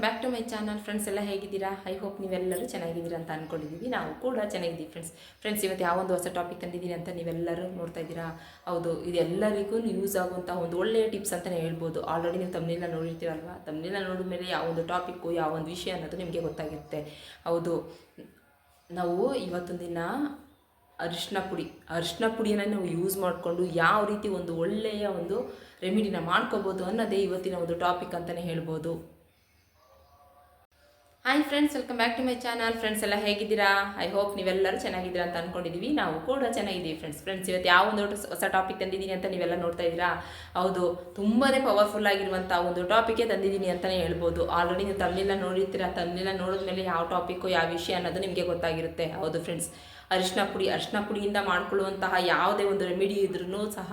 Welcome back to my channel friends ಎಲ್ಲ ಹೇಗಿದ್ದೀರಾ? I hope ನೀವೆಲ್ಲರೂ ಚೆನ್ನಾಗಿದ್ದೀರಾ ಅಂತ ಅಂದ್ಕೊಂಡಿದ್ದೀವಿ ನಾವು ಕೂಡ ಚೆನ್ನಾಗಿದ್ದೀವಿ ಫ್ರೆಂಡ್ಸ್ ಫ್ರೆಂಡ್ಸ್ ಇವತ್ತು ಯಾವೊಂದು ಹೊಸ ಟಾಪಿಕ್ ತಂದಿದ್ದೀನಿ ಅಂತ ನೀವೆಲ್ಲರೂ ನೋಡ್ತಾ ಇದ್ದೀರಾ? ಹೌದು ಇದೆಲ್ಲರಿಗೂ ಯೂಸ್ ಆಗುವಂಥ ಒಂದು ಒಳ್ಳೆಯ ಟಿಪ್ಸ್ ಅಂತಲೇ ಹೇಳ್ಬೋದು. ಆಲ್ರೆಡಿ ನೀವು ತಮ್ಮನೆಲ್ಲ ನೋಡಿರ್ತೀವಲ್ವ ತಮ್ಮನೆಲ್ಲ ನೋಡಿದ ಮೇಲೆ ಯಾವ ಒಂದು ಟಾಪಿಕ್ಕು ಯಾವೊಂದು ವಿಷಯ ಅನ್ನೋದು ನಿಮಗೆ ಗೊತ್ತಾಗಿರುತ್ತೆ ಹೌದು. ನಾವು ಇವತ್ತೊಂದು ದಿನ ಅರಿಶಿನ ಪುಡಿ, ಅರಿಶಿನ ಪುಡಿಯನ್ನು ನಾವು ಯೂಸ್ ಮಾಡಿಕೊಂಡು ಯಾವ ರೀತಿ ಒಂದು ಒಳ್ಳೆಯ ಒಂದು ರೆಮಿಡಿನ ಮಾಡ್ಕೋಬೋದು ಅನ್ನೋದೇ ಇವತ್ತಿನ ಒಂದು ಟಾಪಿಕ್ ಅಂತಲೇ ಹೇಳ್ಬೋದು. Hi friends welcome back to my channel friends ಎಲ್ಲ ಹೇಗಿದ್ದೀರಾ? ಐ ಹೋಪ್ ನೀವೆಲ್ಲರೂ ಚೆನ್ನಾಗಿದ್ದೀರಾ ಅಂತ ಅಂದ್ಕೊಂಡಿದ್ದೀವಿ ನಾವು ಕೂಡ ಚೆನ್ನಾಗಿದ್ದೀವಿ ಫ್ರೆಂಡ್ಸ್ ಫ್ರೆಂಡ್ಸ್ ಇವತ್ತು ಯಾವ ಒಂದು ಹೊಸ ಟಾಪಿಕ್ ತಂದಿದ್ದೀನಿ ಅಂತ ನೀವೆಲ್ಲ ನೋಡ್ತಾ ಇದ್ದೀರಾ? ಹೌದು ತುಂಬಾ ಪವರ್ಫುಲ್ ಆಗಿರುವಂಥ ಒಂದು ಟಾಪಿಕೇ ತಂದಿದ್ದೀನಿ ಅಂತಲೇ ಹೇಳ್ಬೋದು. ಆಲ್ರೆಡಿ ನೀವು ತಮ್ಮನೆಲ್ಲ ನೋಡಿರ್ತೀರಾ? ತಮ್ಮನೆಲ್ಲ ನೋಡಿದ್ಮೇಲೆ ಯಾವ ಟಾಪಿಕ್ಕು ಯಾವ ವಿಷಯ ಅನ್ನೋದು ನಿಮಗೆ ಗೊತ್ತಾಗಿರುತ್ತೆ. ಹೌದು ಫ್ರೆಂಡ್ಸ್ ಅರಿಶಿನ ಪುಡಿ, ಅರಿಶಿನ ಪುಡಿಯಿಂದ ಮಾಡಿಕೊಳ್ಳುವಂತಹ ಯಾವುದೇ ಒಂದು ರೆಮಿಡಿ ಇದ್ರೂ ಸಹ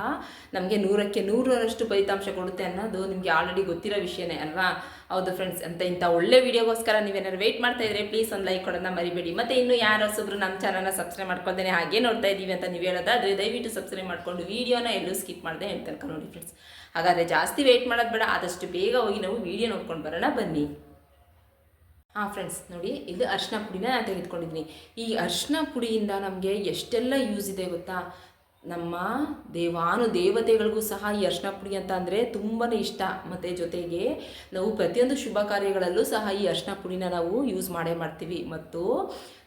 ನಮಗೆ ನೂರಕ್ಕೆ ನೂರರಷ್ಟು ಫಲಿತಾಂಶ ಕೊಡುತ್ತೆ ಅನ್ನೋದು ನಿಮಗೆ ಆಲ್ರೆಡಿ ಗೊತ್ತಿರೋ ವಿಷಯನೇ ಅಲ್ವಾ? ಹೌದು ಫ್ರೆಂಡ್ಸ್ ಅಂತ ಇಂಥ ಒಳ್ಳೆ ವಿಡಿಯೋಗೋಸ್ಕರ ನೀವೇನಾದ್ರು ವೆಯ್ಟ್ ಮಾಡ್ತಾ ಇದ್ರೆ ಪ್ಲೀಸ್ ಒಂದು ಲೈಕ್ ಕೊಡೋದನ್ನ ಮರಿಬೇಡಿ. ಮತ್ತು ಇನ್ನು ಯಾರು ನಮ್ಮ ಚಾನಲ್ನ ಸಬ್ಸ್ಕ್ರೈಬ್ ಮಾಡ್ಕೊಳ್ತೇನೆ ಹಾಗೆ ನೋಡ್ತಾ ಇದ್ದೀವಿ ಅಂತ ನೀವು ಹೇಳೋದಾದ್ರೆ ದಯವಿಟ್ಟು ಸಬ್ಸ್ಕ್ರೈಬ್ ಮಾಡಿಕೊಂಡು ವೀಡಿಯೋನ ಎಲ್ಲೂ ಸ್ಕಿಪ್ ಮಾಡಿದೆ ಹೇಳ್ತಾರೆ ನೋಡಿ ಫ್ರೆಂಡ್ಸ್ ಹಾಗಾದರೆ ಜಾಸ್ತಿ ವೆಯ್ಟ್ ಮಾಡೋದು ಬೇಡ, ಆದಷ್ಟು ಬೇಗ ಹೋಗಿ ನಾವು ವೀಡಿಯೋ ನೋಡ್ಕೊಂಡು ಬರೋಣ, ಬನ್ನಿ. ಹಾಂ ಫ್ರೆಂಡ್ಸ್ ನೋಡಿ, ಇದು ಅರಿಶಿನ ಪುಡಿನ ನಾನು ತೆಗೆದುಕೊಂಡಿದ್ದೀನಿ. ಈ ಅರಿಶಿನ ಪುಡಿಯಿಂದ ನಮಗೆ ಎಷ್ಟೆಲ್ಲ ಯೂಸ್ ಇದೆ ಗೊತ್ತಾ? ನಮ್ಮ ದೇವಾನು ದೇವತೆಗಳಿಗೂ ಸಹ ಈ ಅರ್ಶಿನ ಪುಡಿ ಅಂತ ಅಂದರೆ ತುಂಬಾ ಇಷ್ಟ. ಮತ್ತು ಜೊತೆಗೆ ನಾವು ಪ್ರತಿಯೊಂದು ಶುಭ ಕಾರ್ಯಗಳಲ್ಲೂ ಸಹ ಈ ಅರ್ಶಿನ ಪುಡಿನ ನಾವು ಯೂಸ್ ಮಾಡೇ ಮಾಡ್ತೀವಿ. ಮತ್ತು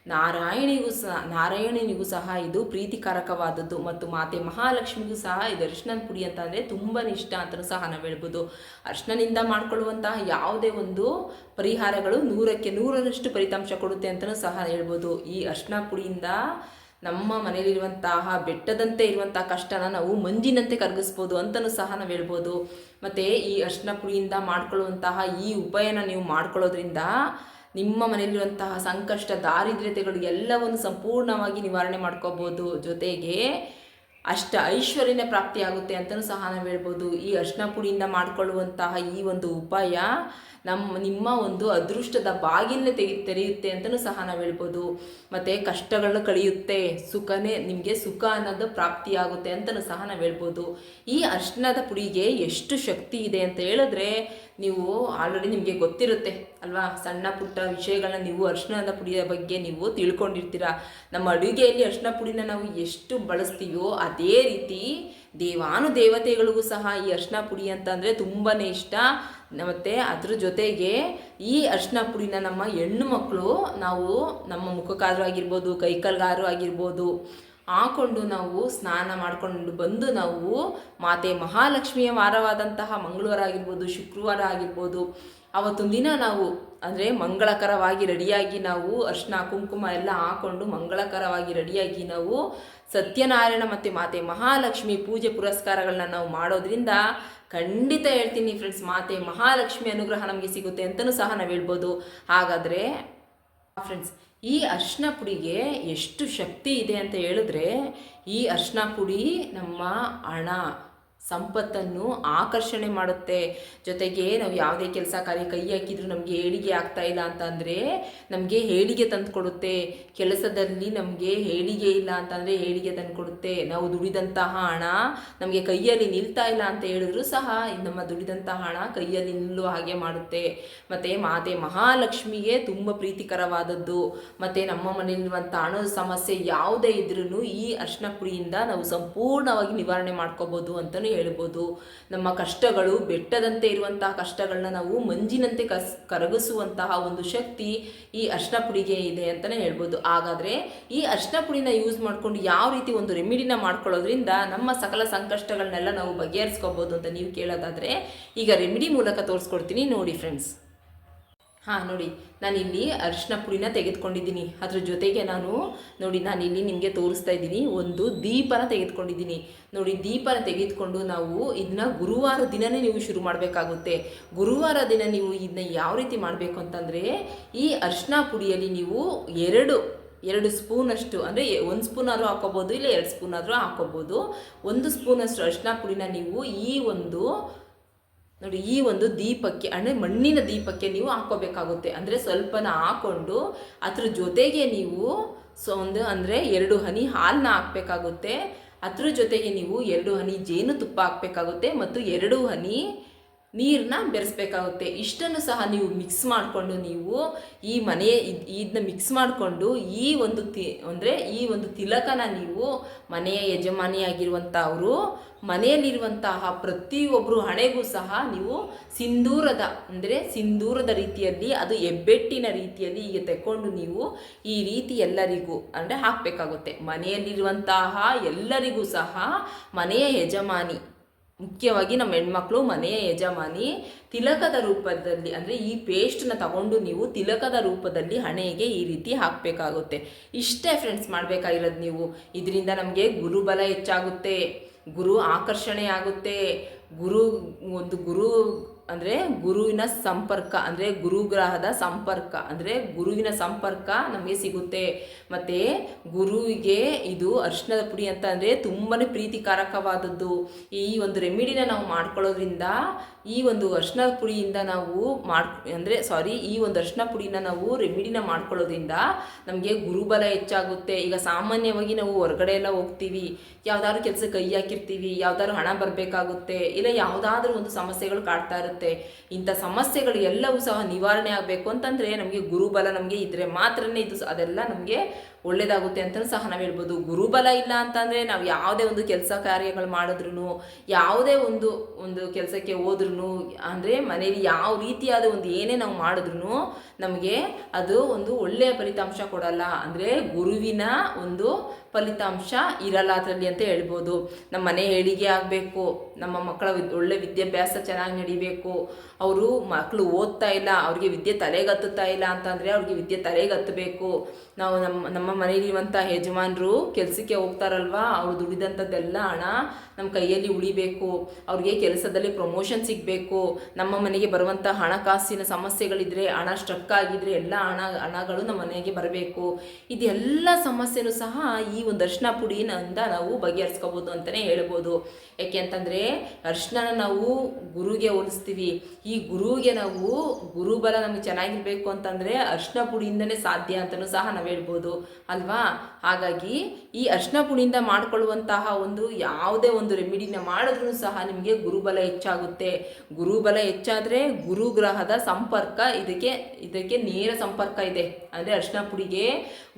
ನಾರಾಯಣಿಗೂ ಸಹ, ನಾರಾಯಣನಿಗೂ ಸಹ ಇದು ಪ್ರೀತಿಕಾರಕವಾದದ್ದು ಮತ್ತು ಮಾತೆ ಮಹಾಲಕ್ಷ್ಮಿಗೂ ಸಹ ಇದು ಅರಿಶಿನದ ಪುಡಿ ಅಂತ ಅಂದರೆ ತುಂಬಾ ಇಷ್ಟ ಅಂತಲೂ ಸಹ ನಾವು ಹೇಳ್ಬೋದು. ಅರಿಶಿನಿಂದ ಮಾಡ್ಕೊಳ್ಳುವಂತಹ ಯಾವುದೇ ಒಂದು ಪರಿಹಾರಗಳು ನೂರಕ್ಕೆ ನೂರರಷ್ಟು ಫಲಿತಾಂಶ ಕೊಡುತ್ತೆ ಅಂತಲೂ ಸಹ ಹೇಳ್ಬೋದು. ಈ ಅರ್ಶನ ಪುಡಿಯಿಂದ ನಮ್ಮ ಮನೆಯಲ್ಲಿರುವಂತಹ, ಬೆಟ್ಟದಂತೆ ಇರುವಂತಹ ಕಷ್ಟನ ನಾವು ಮಂಜಿನಂತೆ ಕರಗಿಸ್ಬೋದು ಅಂತಲೂ ಸಹ ನಾವು ಹೇಳ್ಬೋದು. ಮತ್ತು ಈ ಅರ್ಶನ ಪುಡಿಯಿಂದ ಮಾಡ್ಕೊಳ್ಳುವಂತಹ ಈ ಉಪಾಯನ ನೀವು ಮಾಡ್ಕೊಳ್ಳೋದ್ರಿಂದ ನಿಮ್ಮ ಮನೆಯಲ್ಲಿರುವಂತಹ ಸಂಕಷ್ಟ, ದಾರಿದ್ರ್ಯತೆಗಳು ಎಲ್ಲವನ್ನು ಸಂಪೂರ್ಣವಾಗಿ ನಿವಾರಣೆ ಮಾಡ್ಕೋಬೋದು ಜೊತೆಗೆ ಅಷ್ಟ ಐಶ್ವರ್ಯನೇ ಪ್ರಾಪ್ತಿಯಾಗುತ್ತೆ ಅಂತಲೂ ಸಹ ನಾವು ಹೇಳ್ಬೋದು. ಈ ಅರ್ಶಿನ ಪುಡಿಯಿಂದ ಮಾಡಿಕೊಳ್ಳುವಂತಹ ಈ ಒಂದು ಉಪಾಯ ನಮ್ಮ, ನಿಮ್ಮ ಒಂದು ಅದೃಷ್ಟದ ಬಾಗಿಲನ್ನ ತೆಗಿ, ತೆರೆಯುತ್ತೆ ಅಂತಲೂ ಸಹ ನಾವು ಹೇಳ್ಬೋದು. ಮತ್ತು ಕಷ್ಟಗಳನ್ನ ಕಳೆಯುತ್ತೆ, ಸುಖನೇ ನಿಮಗೆ ಸುಖ ಅನ್ನೋದು ಪ್ರಾಪ್ತಿಯಾಗುತ್ತೆ ಅಂತಲೂ ಸಹ ನಾವು ಹೇಳ್ಬೋದು. ಈ ಅರ್ಶನದ ಪುಡಿಗೆ ಎಷ್ಟು ಶಕ್ತಿ ಇದೆ ಅಂತ ಹೇಳಿದ್ರೆ ನೀವು ಆಲ್ರೆಡಿ ನಿಮಗೆ ಗೊತ್ತಿರುತ್ತೆ ಅಲ್ವಾ? ಸಣ್ಣ ಪುಟ್ಟ ವಿಷಯಗಳನ್ನ ನೀವು ಅರ್ಶನದ ಪುಡಿಯ ಬಗ್ಗೆ ನೀವು ತಿಳ್ಕೊಂಡಿರ್ತೀರ. ನಮ್ಮ ಅಡುಗೆಯಲ್ಲಿ ಅರ್ಶನ ಪುಡಿನ ನಾವು ಎಷ್ಟು ಬಳಸ್ತೀವೋ ಅದೇ ರೀತಿ ದೇವಾನು ದೇವತೆಗಳಿಗೂ ಸಹ ಈ ಅರ್ಶನ ಪುಡಿ ಅಂತಂದರೆ ತುಂಬಾ ಇಷ್ಟ. ಮತ್ತು ಅದ್ರ ಜೊತೆಗೆ ಈ ಅರಿಶಿನ ಪುಡಿನ ನಮ್ಮ ಹೆಣ್ಣು ಮಕ್ಕಳು ನಾವು ನಮ್ಮ ಮುಖಕ್ಕಾದ್ರೂ ಆಗಿರ್ಬೋದು ಕೈಕಲ್ಗಾರು ಆಗಿರ್ಬೋದು, ಹಾಕೊಂಡು ನಾವು ಸ್ನಾನ ಮಾಡಿಕೊಂಡು ಬಂದು ನಾವು ಮಾತೆ ಮಹಾಲಕ್ಷ್ಮಿಯ ವಾರವಾದಂತಹ ಮಂಗಳವಾರ ಆಗಿರ್ಬೋದು, ಶುಕ್ರವಾರ ಆಗಿರ್ಬೋದು, ಅವತ್ತೊಂದು ದಿನ ನಾವು ಅಂದರೆ ಮಂಗಳಕರವಾಗಿ ರೆಡಿಯಾಗಿ ನಾವು ಅರ್ಶಿನ ಕುಂಕುಮ ಎಲ್ಲ ಹಾಕೊಂಡು ಮಂಗಳಕರವಾಗಿ ರೆಡಿಯಾಗಿ ನಾವು ಸತ್ಯನಾರಾಯಣ ಮತ್ತು ಮಾತೆ ಮಹಾಲಕ್ಷ್ಮಿ ಪೂಜೆ ಪುರಸ್ಕಾರಗಳನ್ನ ನಾವು ಮಾಡೋದ್ರಿಂದ ಖಂಡಿತ ಹೇಳ್ತೀನಿ ಫ್ರೆಂಡ್ಸ್ ಮಾತೆ, ಮಹಾಲಕ್ಷ್ಮಿ ಅನುಗ್ರಹ ನಮಗೆ ಸಿಗುತ್ತೆ ಅಂತಲೂ ಸಹ ನಾವು ಹೇಳ್ಬೋದು. ಹಾಗಾದರೆ ಫ್ರೆಂಡ್ಸ್ ಈ ಅರ್ಶಿನ ಪುಡಿಗೆ ಎಷ್ಟು ಶಕ್ತಿ ಇದೆ ಅಂತ ಹೇಳಿದ್ರೆ, ಈ ಅರ್ಶಿನ ಪುಡಿ ನಮ್ಮ ಹಣ ಸಂಪತ್ತನ್ನು ಆಕರ್ಷಣೆ ಮಾಡುತ್ತೆ. ಜೊತೆಗೆ ನಾವು ಯಾವುದೇ ಕೆಲಸ ಕಾರ್ಯ ಕೈ ಹಾಕಿದ್ರು ನಮಗೆ ಏಳಿಗೆ ಆಗ್ತಾ ಇಲ್ಲ ಅಂತಂದರೆ ನಮಗೆ ಏಳಿಗೆ ತಂದು ಕೊಡುತ್ತೆ. ಕೆಲಸದಲ್ಲಿ ನಮಗೆ ಏಳಿಗೆ ಇಲ್ಲ ಅಂತಂದರೆ ಏಳಿಗೆ ತಂದು ಕೊಡುತ್ತೆ. ನಾವು ದುಡಿದಂತಹ ಹಣ ನಮಗೆ ಕೈಯಲ್ಲಿ ನಿಲ್ತಾ ಇಲ್ಲ ಅಂತ ಹೇಳಿದ್ರು ಸಹ ನಮ್ಮ ದುಡಿದಂತಹ ಹಣ ಕೈಯಲ್ಲಿ ನಿಲ್ಲುವ ಹಾಗೆ ಮಾಡುತ್ತೆ. ಮತ್ತು ಮಾತೆ ಮಹಾಲಕ್ಷ್ಮಿಗೆ ತುಂಬ ಪ್ರೀತಿಕರವಾದದ್ದು. ಮತ್ತು ನಮ್ಮ ಮನೆಯಲ್ಲಿರುವಂಥ ಹಣದ ಸಮಸ್ಯೆ ಯಾವುದೇ ಇದ್ರೂ ಈ ಅರ್ಶನ ಪುಡಿಯಿಂದ ನಾವು ಸಂಪೂರ್ಣವಾಗಿ ನಿವಾರಣೆ ಮಾಡ್ಕೋಬೋದು ಅಂತಲೂ ಹೇಳ್ಬೋದು. ನಮ್ಮ ಕಷ್ಟಗಳು ಬೆಟ್ಟದಂತೆ ಇರುವಂತಹ ಕಷ್ಟಗಳನ್ನ ನಾವು ಮಂಜಿನಂತೆ ಕಸ್, ಕರಗಿಸುವಂತಹ ಒಂದು ಶಕ್ತಿ ಈ ಅರ್ಶನ ಪುಡಿಗೆ ಇದೆ ಅಂತಲೇ ಹೇಳ್ಬೋದು. ಹಾಗಾದರೆ ಈ ಅರ್ಶನ ಪುಡಿನ ಯೂಸ್ ಮಾಡ್ಕೊಂಡು ಯಾವ ರೀತಿ ಒಂದು ರೆಮಿಡಿನ ಮಾಡ್ಕೊಳ್ಳೋದ್ರಿಂದ ನಮ್ಮ ಸಕಲ ಸಂಕಷ್ಟಗಳನ್ನೆಲ್ಲ ನಾವು ಬಗೆಹರಿಸ್ಕೋಬೋದು ಅಂತ ನೀವು ಕೇಳೋದಾದರೆ ಈಗ ರೆಮಿಡಿ ಮೂಲಕ ತೋರಿಸ್ಕೊಡ್ತೀನಿ ನೋಡಿ ಫ್ರೆಂಡ್ಸ್ ಹಾಂ, ನೋಡಿ ನಾನಿಲ್ಲಿ ಅರಿಶಿನ ಪುಡಿನ ತೆಗೆದುಕೊಂಡಿದ್ದೀನಿ. ಅದ್ರ ಜೊತೆಗೆ ನಾನು, ನೋಡಿ ನಾನಿಲ್ಲಿ ನಿಮಗೆ ತೋರಿಸ್ತಾ ಇದ್ದೀನಿ, ಒಂದು ದೀಪನ ತೆಗೆದುಕೊಂಡಿದ್ದೀನಿ. ನೋಡಿ, ದೀಪನ ತೆಗೆದುಕೊಂಡು ನಾವು ಇದನ್ನ ಗುರುವಾರ ದಿನವೇ ನೀವು ಶುರು ಮಾಡಬೇಕಾಗುತ್ತೆ. ಗುರುವಾರ ದಿನ ನೀವು ಇದನ್ನ ಯಾವ ರೀತಿ ಮಾಡಬೇಕು ಅಂತಂದರೆ, ಈ ಅರಿಶಿನ ಪುಡಿಯಲ್ಲಿ ನೀವು ಎರಡು ಎರಡು ಸ್ಪೂನಷ್ಟು, ಅಂದರೆ ಒಂದು ಸ್ಪೂನ್ ಆದರೂ ಹಾಕೋಬೋದು, ಇಲ್ಲ ಎರಡು ಸ್ಪೂನ್ ಆದರೂ ಹಾಕೋಬೋದು. ಒಂದು ಸ್ಪೂನಷ್ಟು ಅರಿಶಿನ ಪುಡಿನ ನೀವು ಈ ಒಂದು ನೋಡಿ, ಈ ಒಂದು ದೀಪಕ್ಕೆ, ಅಂದರೆ ಮಣ್ಣಿನ ದೀಪಕ್ಕೆ ನೀವು ಹಾಕೋಬೇಕಾಗುತ್ತೆ ಅಂದರೆ ಸ್ವಲ್ಪನ ಹಾಕ್ಕೊಂಡು ಅದ್ರ ಜೊತೆಗೆ ನೀವು ಸೊ ಒಂದು, ಅಂದರೆ ಎರಡು ಹನಿ ಹಾಲನ್ನ ಹಾಕಬೇಕಾಗುತ್ತೆ. ಅದ್ರ ಜೊತೆಗೆ ನೀವು ಎರಡು ಹನಿ ಜೇನುತುಪ್ಪ ಹಾಕಬೇಕಾಗುತ್ತೆ ಮತ್ತು ಎರಡು ಹನಿ ನೀರನ್ನ ಬೆರೆಸ್ಬೇಕಾಗುತ್ತೆ. ಇಷ್ಟನ್ನು ಸಹ ನೀವು ಮಿಕ್ಸ್ ಮಾಡಿಕೊಂಡು ನೀವು ಈ ಮನೆಯ ಇದನ್ನ ಮಿಕ್ಸ್ ಮಾಡಿಕೊಂಡು ಈ ಒಂದು ತಿ ಅಂದರೆ ಈ ಒಂದು ತಿಲಕನ ನೀವು ಮನೆಯ ಯಜಮಾನಿಯಾಗಿರುವಂಥ ಅವರು ಮನೆಯಲ್ಲಿರುವಂತಹ ಪ್ರತಿಯೊಬ್ಬರು ಹಣೆಗೂ ಸಹ ನೀವು ಸಿಂಧೂರದ, ಅಂದರೆ ಸಿಂಧೂರದ ರೀತಿಯಲ್ಲಿ, ಅದು ಹೆಬ್ಬೆಟ್ಟಿನ ರೀತಿಯಲ್ಲಿ ಈಗ ತೆಕ್ಕೊಂಡು ನೀವು ಈ ರೀತಿ ಎಲ್ಲರಿಗೂ, ಅಂದರೆ ಹಾಕಬೇಕಾಗುತ್ತೆ. ಮನೆಯಲ್ಲಿರುವಂತಹ ಎಲ್ಲರಿಗೂ ಸಹ ಮನೆಯ ಯಜಮಾನಿ ಮುಖ್ಯವಾಗಿ ನಮ್ಮ ಹೆಣ್ಮಕ್ಳು, ಮನೆಯ ಯಜಮಾನಿ, ತಿಲಕದ ರೂಪದಲ್ಲಿ ಅಂದರೆ ಈ ಪೇಸ್ಟನ್ನ ತಗೊಂಡು ನೀವು ತಿಲಕದ ರೂಪದಲ್ಲಿ ಹಣೆಗೆ ಈ ರೀತಿ ಹಾಕಬೇಕಾಗುತ್ತೆ. ಇಷ್ಟೇ ಫ್ರೆಂಡ್ಸ್ ಮಾಡಬೇಕಾಗಿರೋದು ನೀವು. ಇದರಿಂದ ನಮಗೆ ಗುರುಬಲ ಹೆಚ್ಚಾಗುತ್ತೆ. ಗುರು ಆಕರ್ಷಣೆ ಆಗುತ್ತೆ. ಗುರು, ಒಂದು ಗುರು ಅಂದರೆ ಗುರುವಿನ ಸಂಪರ್ಕ, ಅಂದರೆ ಗುರುಗ್ರಹದ ಸಂಪರ್ಕ, ಅಂದರೆ ಗುರುವಿನ ಸಂಪರ್ಕ ನಮಗೆ ಸಿಗುತ್ತೆ. ಮತ್ತು ಗುರುವಿಗೆ ಇದು ಅರಿಶಿಣದ ಪುಡಿ ಅಂತ ಅಂದರೆ ತುಂಬಾ ಪ್ರೀತಿಕಾರಕವಾದದ್ದು. ಈ ಒಂದು ರೆಮಿಡಿನ ನಾವು ಮಾಡ್ಕೊಳ್ಳೋದ್ರಿಂದ ಈ ಒಂದು ಅರ್ಶಿನ ಪುಡಿಯಿಂದ ನಾವು ಮಾಡ್, ಅಂದರೆ ಸಾರಿ ಈ ಒಂದು ಅರ್ಶಿನ ಪುಡಿನ ನಾವು ರೆಮಿಡಿನ ಮಾಡ್ಕೊಳ್ಳೋದ್ರಿಂದ ನಮಗೆ ಗುರುಬಲ ಹೆಚ್ಚಾಗುತ್ತೆ. ಈಗ ಸಾಮಾನ್ಯವಾಗಿ ನಾವು ಹೊರಗಡೆ ಎಲ್ಲ ಹೋಗ್ತೀವಿ, ಯಾವುದಾದ್ರು ಕೆಲಸ ಕೈ ಹಾಕಿರ್ತೀವಿ, ಯಾವುದಾದ್ರು ಹಣ ಬರಬೇಕಾಗುತ್ತೆ, ಇಲ್ಲ ಯಾವುದಾದ್ರೂ ಒಂದು ಸಮಸ್ಯೆಗಳು ಕಾಡ್ತಾ ಇರುತ್ತೆ. ಇಂಥ ಸಮಸ್ಯೆಗಳು ಎಲ್ಲವೂ ಸಹ ನಿವಾರಣೆ ಆಗಬೇಕು ಅಂತಂದರೆ ನಮಗೆ ಗುರುಬಲ ನಮಗೆ ಇದ್ದರೆ ಮಾತ್ರನೇ ಇದು ಅದೆಲ್ಲ ನಮಗೆ ಒಳ್ಳೇದಾಗುತ್ತೆ ಅಂತಲೂ ಸಹ ನಾವು ಹೇಳ್ಬೋದು. ಗುರುಬಲ ಇಲ್ಲ ಅಂತಂದರೆ ನಾವು ಯಾವುದೇ ಒಂದು ಕೆಲಸ ಕಾರ್ಯಗಳು ಮಾಡಿದ್ರು ಯಾವುದೇ ಒಂದು ಒಂದು ಕೆಲಸಕ್ಕೆ ಹೋದ್ರೂ ಅಂದರೆ ಮನೇಲಿ ಯಾವ ರೀತಿಯಾದ ಒಂದು ಏನೇ ನಾವು ಮಾಡಿದ್ರು ನಮಗೆ ಅದು ಒಂದು ಒಳ್ಳೆಯ ಫಲಿತಾಂಶ ಕೊಡಲ್ಲ. ಅಂದರೆ ಗುರುವಿನ ಒಂದು ಫಲಿತಾಂಶ ಇರಲ್ಲ ಅದರಲ್ಲಿ ಅಂತ ಹೇಳ್ಬೋದು. ನಮ್ಮ ಮನೆ ಏಳಿಗೆ ಆಗಬೇಕು, ನಮ್ಮ ಮಕ್ಕಳ ಒಳ್ಳೆ ವಿದ್ಯಾಭ್ಯಾಸ ಚೆನ್ನಾಗಿ ನಡಿಬೇಕು, ಅವರು ಮಕ್ಕಳು ಓದ್ತಾ ಇಲ್ಲ, ಅವ್ರಿಗೆ ವಿದ್ಯೆ ತಲೆಗತ್ತುತ್ತಾ ಇಲ್ಲ ಅಂತಂದರೆ ಅವ್ರಿಗೆ ವಿದ್ಯೆ ತಲೆಗತ್ತಬೇಕು. ನಾವು ನಮ್ಮ ನಮ್ಮ ಮನೇಲಿರುವಂಥ ಯಜಮಾನರು ಕೆಲಸಕ್ಕೆ ಹೋಗ್ತಾರಲ್ವಾ? ಅವ್ರು ದುಡಿದಂಥದ್ದೆಲ್ಲ ಹಣ ನಮ್ಮ ಕೈಯಲ್ಲಿ ಉಳಿಬೇಕು. ಅವ್ರಿಗೆ ಕೆಲಸದಲ್ಲಿ ಪ್ರಮೋಷನ್ ಸಿಗಬೇಕು. ನಮ್ಮ ಮನೆಗೆ ಬರುವಂಥ ಹಣಕಾಸಿನ ಸಮಸ್ಯೆಗಳಿದ್ರೆ, ಹಣ ಸ್ಟ್ರಕ್ ಆಗಿದ್ರೆ ಎಲ್ಲ ಹಣ, ಹಣಗಳು ನಮ್ಮ ಮನೆಗೆ ಬರಬೇಕು. ಇದೆಲ್ಲ ಸಮಸ್ಯೆನೂ ಸಹ ಈ ಒಂದು ಅರ್ಶಿನ ಪುಡಿನಿಂದ ನಾವು ಬಗೆಹರಿಸ್ಕೋಬೋದು ಅಂತಲೇ ಹೇಳ್ಬೋದು. ಯಾಕೆ ಅಂತಂದರೆ ಅರ್ಶಿನ ನಾವು ಗುರುಗೆ ಹೋಲಿಸ್ತೀವಿ. ಈ ಗುರುಗೆ ನಾವು ಗುರುಬಲ ನಮಗೆ ಚೆನ್ನಾಗಿರಬೇಕು ಅಂತಂದರೆ ಅರ್ಶಿನ ಪುಡಿಯಿಂದನೇ ಸಾಧ್ಯ ಅಂತಲೂ ಸಹ ನಾವು ಹೇಳ್ಬೋದು. ಅಲ್ವಾ? ಹಾಗಾಗಿ ಈ ಅರ್ಶಿನ ಪುಡಿಯಿಂದ ಮಾಡ್ಕೊಳ್ಳುವಂತಹ ಒಂದು ಯಾವುದೇ ಒಂದು ರೆಮಿಡಿನ ಮಾಡಿದ್ರೂ ಸಹ ನಿಮಗೆ ಗುರುಬಲ ಹೆಚ್ಚಾಗುತ್ತೆ. ಗುರುಬಲ ಹೆಚ್ಚಾದರೆ ಗುರುಗ್ರಹದ ಸಂಪರ್ಕ ಇದಕ್ಕೆ ಇದಕ್ಕೆ ನೇರ ಸಂಪರ್ಕ ಇದೆ. ಅಂದರೆ ಅರ್ಶಿನ ಪುಡಿಗೆ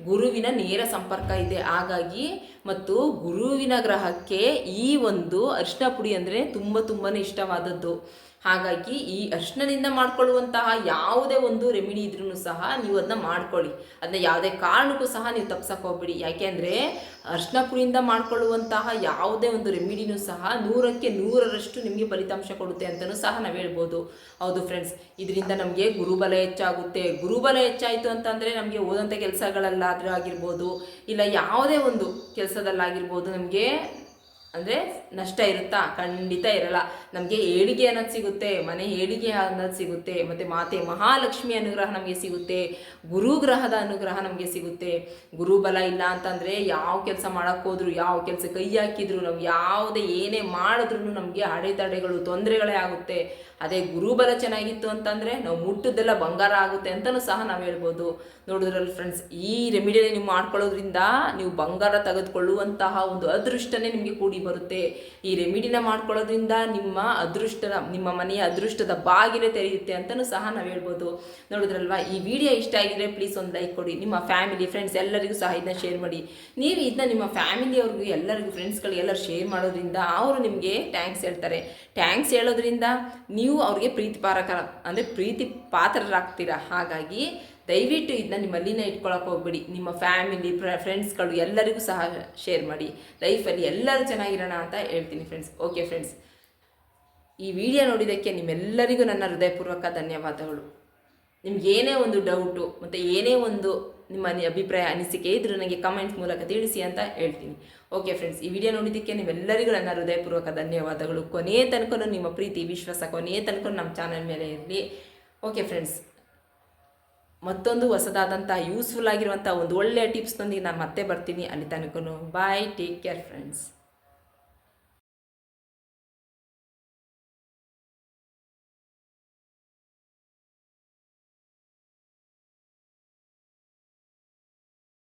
ಗುರುವಿನ ನೇರ ಸಂಪರ್ಕ ಇದೆ. ಹಾಗಾಗಿ ಮತ್ತು ಗುರುವಿನ ಗ್ರಹಕ್ಕೆ ಈ ಒಂದು ಅರ್ಶಿನ ಪುಡಿ ಅಂದರೆ ತುಂಬ ತುಂಬಾ ಇಷ್ಟವಾದದ್ದು. ಹಾಗಾಗಿ ಈ ಅರ್ಶನದಿಂದ ಮಾಡ್ಕೊಳ್ಳುವಂತಹ ಯಾವುದೇ ಒಂದು ರೆಮಿಡಿ ಇದ್ರೂ ಸಹ ನೀವು ಅದನ್ನ ಮಾಡ್ಕೊಳ್ಳಿ. ಅದನ್ನ ಯಾವುದೇ ಕಾರಣಕ್ಕೂ ಸಹ ನೀವು ತಪ್ಸಕ್ಕೆ ಹೋಗ್ಬಿಡಿ. ಯಾಕೆಂದರೆ ಅರ್ಶನ ಪುಡಿಯಿಂದ ಮಾಡ್ಕೊಳ್ಳುವಂತಹ ಯಾವುದೇ ಒಂದು ರೆಮಿಡಿನೂ ಸಹ ನೂರಕ್ಕೆ ನೂರರಷ್ಟು ನಿಮಗೆ ಫಲಿತಾಂಶ ಕೊಡುತ್ತೆ ಅಂತಲೂ ಸಹ ನಾವು ಹೇಳ್ಬೋದು. ಹೌದು ಫ್ರೆಂಡ್ಸ್ ಇದರಿಂದ ನಮಗೆ ಗುರುಬಲ ಹೆಚ್ಚಾಗುತ್ತೆ. ಗುರುಬಲ ಹೆಚ್ಚಾಯಿತು ಅಂತಂದರೆ ನಮಗೆ ಓದಂಥ ಕೆಲಸಗಳಲ್ಲಾದರೂ ಆಗಿರ್ಬೋದು, ಇಲ್ಲ ಯಾವುದೇ ಒಂದು ಕೆಲಸದಲ್ಲಾಗಿರ್ಬೋದು ನಮಗೆ ಅಂದರೆ ನಷ್ಟ ಇರುತ್ತಾ? ಖಂಡಿತ ಇರಲ್ಲ. ನಮಗೆ ಏಳಿಗೆ ಅನ್ನೋದು ಸಿಗುತ್ತೆ, ಮನೆ ಏಳಿಗೆ ಅನ್ನೋದು ಸಿಗುತ್ತೆ, ಮತ್ತು ಮಾತೆ ಮಹಾಲಕ್ಷ್ಮಿ ಅನುಗ್ರಹ ನಮಗೆ ಸಿಗುತ್ತೆ ಗುರುಗ್ರಹದ ಅನುಗ್ರಹ ನಮಗೆ ಸಿಗುತ್ತೆ. ಗುರುಬಲ ಇಲ್ಲ ಅಂತಂದರೆ ಯಾವ ಕೆಲಸ ಮಾಡೋಕ್ಕೋದ್ರು ಯಾವ ಕೆಲಸ ಕೈ ಹಾಕಿದ್ರು, ನಾವು ಯಾವುದೇ ಏನೇ ಮಾಡಿದ್ರೂ ನಮಗೆ ಅಡೆತಡೆಗಳು ತೊಂದರೆಗಳೇ ಆಗುತ್ತೆ. ಅದೇ ಗುರುಬಲ ಚೆನ್ನಾಗಿತ್ತು ಅಂತಂದರೆ ನಾವು ಮುಟ್ಟದೆಲ್ಲ ಬಂಗಾರ ಆಗುತ್ತೆ ಅಂತಲೂ ಸಹ ನಾವು ಹೇಳ್ಬೋದು. ನೋಡೋದ್ರಲ್ಲಿ ಫ್ರೆಂಡ್ಸ್ ಈ ರೆಮಿಡಿಯಲ್ಲಿ ನೀವು ಮಾಡ್ಕೊಳ್ಳೋದ್ರಿಂದ ನೀವು ಬಂಗಾರ ತೆಗೆದುಕೊಳ್ಳುವಂತಹ ಒಂದು ಅದೃಷ್ಟನೇ ನಿಮಗೆ ಕೂಡಿ ಬರುತ್ತೆ. ಈ ರೆಮಿಡಿನ ಮಾಡ್ಕೊಳ್ಳೋದ್ರಿಂದ ನಿಮ್ಮ ಅದೃಷ್ಟದ ನಿಮ್ಮ ಮನೆಯ ಅದೃಷ್ಟದ ಬಾಗಿಲೇ ತೆರೆಯುತ್ತೆ ಅಂತಲೂ ಸಹ ನಾವು ಹೇಳ್ಬೋದು. ನೋಡಿದ್ರಲ್ವಾ? ಈ ವಿಡಿಯೋ ಇಷ್ಟ ಆಗಿದ್ರೆ ಪ್ಲೀಸ್ ಒಂದು ಲೈಕ್ ಕೊಡಿ. ನಿಮ್ಮ ಫ್ಯಾಮಿಲಿ ಫ್ರೆಂಡ್ಸ್ ಎಲ್ಲರಿಗೂ ಸಹ ಇದನ್ನ ಶೇರ್ ಮಾಡಿ. ನೀವು ಇದನ್ನ ನಿಮ್ಮ ಫ್ಯಾಮಿಲಿಯವ್ರಿಗೂ ಎಲ್ಲರಿಗೂ ಫ್ರೆಂಡ್ಸ್ಗಳಿಗೆ ಎಲ್ಲರೂ ಶೇರ್ ಮಾಡೋದ್ರಿಂದ ಅವರು ನಿಮಗೆ ಟ್ಯಾಂಕ್ಸ್ ಹೇಳ್ತಾರೆ. ಟ್ಯಾಂಕ್ಸ್ ಹೇಳೋದ್ರಿಂದ ನೀವು ಅವ್ರಿಗೆ ಪ್ರೀತಿ ಪಾರಕ ಅಂದರೆ ಪ್ರೀತಿ ಪಾತ್ರರಾಗ್ತೀರಾ ಹಾಗಾಗಿ ದಯವಿಟ್ಟು ಇದನ್ನ ನಿಮ್ಮಲ್ಲಿನೇ ಇಟ್ಕೊಳಕ್ಕೆ ಹೋಗ್ಬೇಡಿ. ನಿಮ್ಮ ಫ್ಯಾಮಿಲಿ ಫ್ರೆಂಡ್ಸ್ಗಳು ಎಲ್ಲರಿಗೂ ಸಹ ಶೇರ್ ಮಾಡಿ. ಲೈಫಲ್ಲಿ ಎಲ್ಲರೂ ಚೆನ್ನಾಗಿರೋಣ ಅಂತ ಹೇಳ್ತೀನಿ ಫ್ರೆಂಡ್ಸ್ ಓಕೆ ಫ್ರೆಂಡ್ಸ್ ಈ ವಿಡಿಯೋ ನೋಡಿದ್ದಕ್ಕೆ ನಿಮ್ಮೆಲ್ಲರಿಗೂ ನನ್ನ ಹೃದಯಪೂರ್ವಕ ಧನ್ಯವಾದಗಳು. ನಿಮ್ಗೆ ಏನೇ ಒಂದು ಡೌಟು ಮತ್ತು ಏನೇ ಒಂದು ನಿಮ್ಮ ಅಭಿಪ್ರಾಯ, ಅನಿಸಿಕೆ ಇದ್ರೂ ನನಗೆ ಕಮೆಂಟ್ ಮೂಲಕ ತಿಳಿಸಿ ಅಂತ ಹೇಳ್ತೀನಿ. ಓಕೆ ಫ್ರೆಂಡ್ಸ್ ಈ ವಿಡಿಯೋ ನೋಡಿದ್ದಕ್ಕೆ ನಿಮ್ಮೆಲ್ಲರಿಗೂ ನನ್ನ ಹೃದಯಪೂರ್ವಕ ಧನ್ಯವಾದಗಳು. ಕೊನೆಯ ತನಕ ನಿಮ್ಮ ಪ್ರೀತಿ, ವಿಶ್ವಾಸ ಕೊನೆಯ ತನಕ ನಮ್ಮ ಚಾನಲ್ ಮೇಲೆ ಇರಲಿ. ಓಕೆ ಫ್ರೆಂಡ್ಸ್ ಮತ್ತೊಂದು ಹೊಸದಾದಂಥ ಯೂಸ್ಫುಲ್ ಆಗಿರುವಂಥ ಒಂದು ಒಳ್ಳೆಯ ಟಿಪ್ಸ್ನೊಂದಿಗೆ ನಾನು ಮತ್ತೆ ಬರ್ತೀನಿ. ಅಲ್ಲಿ ತನಕ ಬಾಯ್ ಟೇಕ್ ಕೇರ್ ಫ್ರೆಂಡ್ಸ್